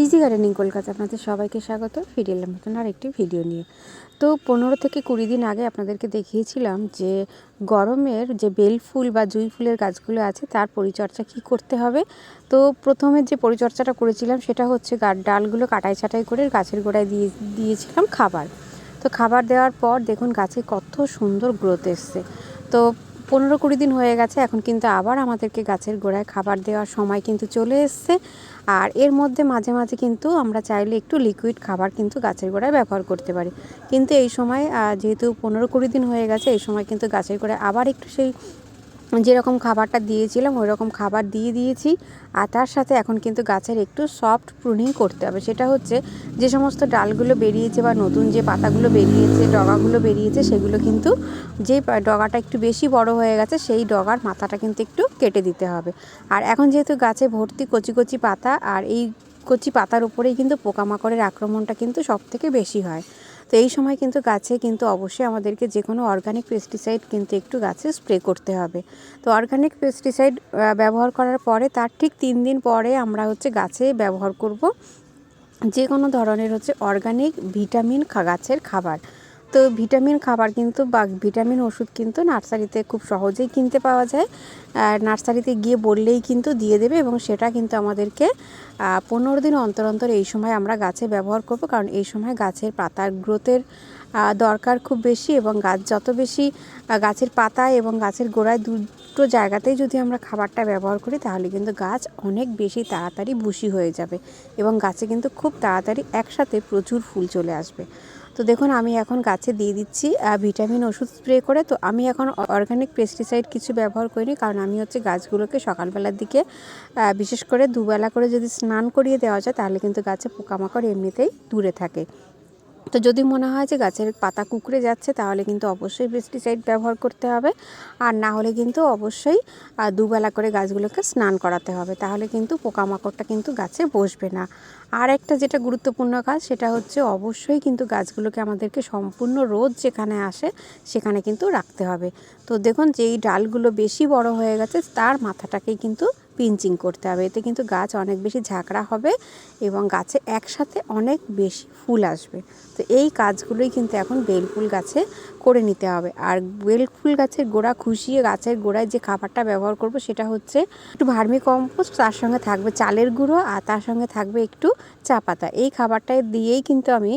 Easy gardening Kolkata, আপনাদের সবাইকে স্বাগত। ফিরে এলাম নতুন আর একটি ভিডিও নিয়ে। তো পনেরো থেকে কুড়ি দিন আগে আপনাদেরকে দেখিয়েছিলাম যে গরমের যে বেল ফুল বা জুই ফুলের গাছগুলো আছে, তার পরিচর্যা কি করতে হবে? তো প্রথমে যে পরিচর্যাটা করেছিলাম, সেটা হচ্ছে ডালগুলো কাটাই ছাটাই করে গাছের গোড়ায় দিয়ে, দিয়েছিলাম খাবার। তো খাবার দেওয়ার পর দেখুন গাছে কত সুন্দর গ্রোথ এসছে। তো পনেরো কুড়ি দিন হয়ে গেছে, এখন কিন্তু আবার আমাদেরকে গাছের গোড়ায় খাবার দেওয়ার সময় কিন্তু চলে এসছে। আর এর মধ্যে মাঝে মাঝে কিন্তু আমরা চাইলে একটু লিকুইড খাবার কিন্তু গাছের গোড়ায় ব্যবহার করতে পারি। কিন্তু এই সময় যেহেতু পনেরো কুড়ি দিন হয়ে গেছে, এই সময় কিন্তু গাছের গোড়ায় আবার একটু সেই যেরকম খাবারটা দিয়েছিলাম ওই রকম খাবার দিয়ে দিয়েছি। আর তার সাথে এখন কিন্তু গাছের একটু সফট প্রুনিং করতে হবে। সেটা হচ্ছে যে সমস্ত ডালগুলো বেরিয়েছে বা নতুন যে পাতাগুলো বেরিয়েছে, ডগাগুলো বেরিয়েছে, সেগুলো কিন্তু যে ডগাটা একটু বেশি বড় হয়ে গেছে, সেই ডগার মাথাটা কিন্তু একটু কেটে দিতে হবে। আর এখন যেহেতু গাছে ভর্তি কচি কচি পাতা, আর এই কচি পাতার উপরেই কিন্তু পোকামাকড়ের আক্রমণটা কিন্তু সব থেকে বেশি হয়। তো এই সময় কিন্তু গাছে কিন্তু অবশ্যই আমাদেরকে যে কোনো অর্গানিক পেস্টিসাইড কিন্তু একটু গাছে স্প্রে করতে হবে। তো অর্গানিক পেস্টিসাইড ব্যবহার করার পরে তার ঠিক তিন দিন পরে আমরা হচ্ছে গাছে ব্যবহার করব। যে কোনো ধরনের হচ্ছে অর্গানিক ভিটামিন গাছের খাবার। তো ভিটামিন খাবার কিন্তু বা ভিটামিন ওষুধ কিন্তু নার্সারিতে খুব সহজেই কিনতে পাওয়া যায়। আর নার্সারিতে গিয়ে বললেই কিন্তু দিয়ে দেবে এবং সেটা কিন্তু আমাদেরকে পনেরো দিন অন্তর অন্তর এই সময় আমরা গাছে ব্যবহার করব। কারণ এই সময় গাছের পাতার গ্রোথের দরকার খুব বেশি এবং গাছ যত বেশি গাছের পাতায় এবং গাছের গোড়ায় দুটো জায়গাতেই যদি আমরা খাবারটা ব্যবহার করি, তাহলে কিন্তু গাছ অনেক বেশি তাড়াতাড়ি বুশি হয়ে যাবে এবং গাছে কিন্তু খুব তাড়াতাড়ি একসাথে প্রচুর ফুল চলে আসবে। তো দেখুন, আমি এখন গাছে দিয়ে দিচ্ছি ভিটামিন ওষুধ স্প্রে করে। তো আমি এখন অর্গানিক পেস্টিসাইড কিছু ব্যবহার করিনি, কারণ আমি হচ্ছে গাছগুলোকে সকালবেলার দিকে বিশেষ করে দুবেলা করে যদি স্নান করিয়ে দেওয়া যায়, তাহলে কিন্তু গাছে পোকামাকড় এমনিতেই দূরে থাকে। তো যদি মনে হয় যে গাছের পাতা কুকড়ে যাচ্ছে, তাহলে কিন্তু অবশ্যই পেস্টিসাইড ব্যবহার করতে হবে। আর না হলে কিন্তু অবশ্যই দুবেলা করে গাছগুলোকে স্নান করাতে হবে। তাহলে কিন্তু পোকামাকড়টা কিন্তু গাছে বসবে না। আর একটা যেটা গুরুত্বপূর্ণ কাজ, সেটা হচ্ছে অবশ্যই কিন্তু গাছগুলোকে আমাদেরকে সম্পূর্ণ রোদ যেখানে আসে, সেখানে কিন্তু রাখতে হবে। তো দেখুন, যেই ডালগুলো বেশি বড় হয়ে গেছে, তার মাথাটাকেই কিন্তু পিঞ্চিং করতে হবে। এতে কিন্তু গাছ অনেক বেশি ঝাঁকড়া হবে এবং গাছে একসাথে অনেক বেশি ফুল আসবে। তো এই কাজগুলোই কিন্তু এখন বেলফুল গাছে করে নিতে হবে। আর বেলফুল গাছের গোড়া খুশিয়ে গাছের গোড়ায় যে খাবারটা ব্যবহার করব সেটা হচ্ছে একটু ভার্মি কম্পোস্ট তার সঙ্গে থাকবে চালের গুঁড়ো আর তার সঙ্গে থাকবে একটু চা পাতা। এই খাবারটা দিয়েই কিন্তু আমি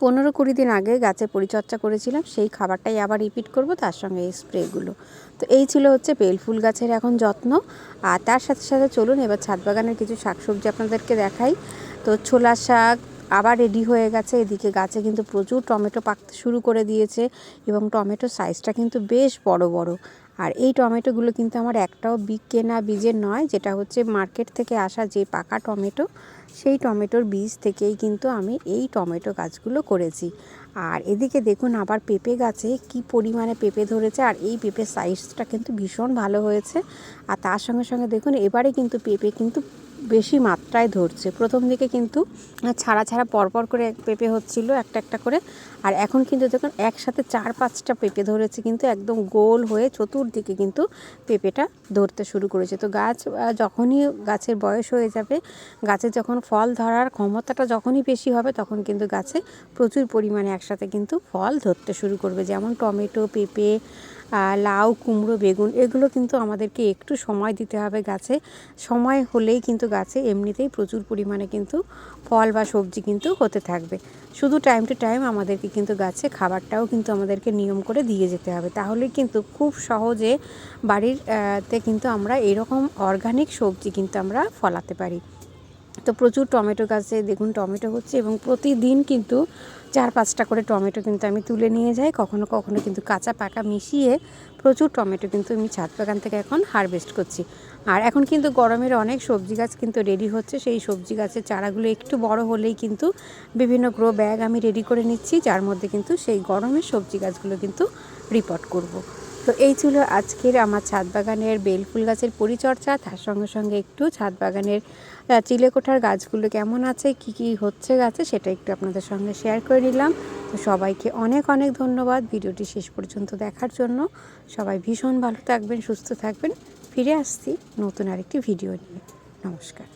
পনেরো কুড়ি দিন আগে গাছে পরিচর্যা করেছিলাম, সেই খাবারটাই আবার রিপিট করব, তার সঙ্গে এই স্প্রেগুলো তো এই ছিল হচ্ছে বেলফুল গাছের এখন যত্ন। আর তার সাথে সাথে চলুন, এবার ছাদ বাগানের কিছু শাকসবজি আপনাদেরকে দেখাই। তো ছোলা শাক আবার রেডি হয়ে গেছে। এদিকে গাছে কিন্তু প্রচুর টমেটো পাকতে শুরু করে দিয়েছে এবং টমেটোর সাইজটা কিন্তু বেশ বড় বড়। আর এই টমেটোগুলো কিন্তু আমার একটাও বিগ কেনা বীজের নয়, যেটা হচ্ছে মার্কেট থেকে আসা যে পাকা টমেটো সেই টমেটোর বীজ থেকেই কিন্তু আমি এই টমেটো গাছগুলো করেছি। আর এদিকে দেখুন আবার পেঁপে গাছে কি পরিমাণে পেঁপে ধরেছে, আর এই পেঁপের সাইজটা কিন্তু ভীষণ ভালো হয়েছে। আর তার সঙ্গে সঙ্গে দেখুন এবারে কিন্তু পেঁপে কিন্তু বেশি মাত্রায় ধরছে। প্রথম দিকে কিন্তু ছাড়া ছাড়া পরপর করে পেঁপে হচ্ছিল একটা একটা করে। আর এখন কিন্তু দেখুন, একসাথে চার পাঁচটা পেঁপে ধরেছে কিন্তু একদম গোল হয়ে চতুর্দিকে কিন্তু পেঁপেটা ধরতে শুরু করেছে। তো গাছ যখনই গাছের বয়স হয়ে যাবে, গাছে যখন ফল ধরার ক্ষমতাটা যখনই বেশি হবে, তখন কিন্তু গাছে প্রচুর পরিমাণে একসাথে কিন্তু ফল ধরতে শুরু করবে। যেমন টমেটো, পেঁপে লাউ, কুমড়ো, বেগুন, এগুলো কিন্তু আমাদেরকে একটু সময় দিতে হবে গাছে। সময় হলেই কিন্তু গাছে এমনিতেই প্রচুর পরিমাণে কিন্তু ফল বা সবজি কিন্তু হতে থাকবে। শুধু টাইম টু টাইম আমাদেরকে কিন্তু গাছে খাবারটাও কিন্তু আমাদেরকে নিয়ম করে দিয়ে যেতে হবে। তাহলে কিন্তু খুব সহজে বাড়ির তে কিন্তু আমরা এরকম অর্গানিক সবজি কিন্তু আমরা ফলাতে পারি। তো প্রচুর টমেটো গাছে দেখুন টমেটো হচ্ছে এবং প্রতিদিন কিন্তু চার পাঁচটা করে টমেটো কিন্তু আমি তুলে নিয়ে যাই। কখনো কখনো কিন্তু কাঁচা পাকা মিশিয়ে প্রচুর টমেটো কিন্তু আমি ছাদ বাগান থেকে এখন হারভেস্ট করছি। আর এখন কিন্তু গরমের অনেক সবজি গাছ কিন্তু রেডি হচ্ছে। সেই সবজি গাছের চারাগুলো একটু বড় হলেই কিন্তু বিভিন্ন গ্রো ব্যাগ আমি রেডি করে নিচ্ছি, যার মধ্যে কিন্তু সেই গরমের সবজি গাছগুলো কিন্তু রিপোর্ট করব। তো এই ছিল আজকের আমার ছাদ বাগানের বেলফুল গাছের পরিচর্যা। তার সঙ্গে সঙ্গে একটু ছাদ বাগানের চিলেকোঠার গাছগুলো কেমন আছে, কি কি হচ্ছে গাছে সেটা একটু আপনাদের সঙ্গে শেয়ার করে নিলাম। তো সবাইকে অনেক অনেক ধন্যবাদ ভিডিওটি শেষ পর্যন্ত দেখার জন্য। সবাই ভীষণ ভালো থাকবেন, সুস্থ থাকবেন। ফিরে আসছি নতুন আরেকটি ভিডিও নিয়ে। নমস্কার।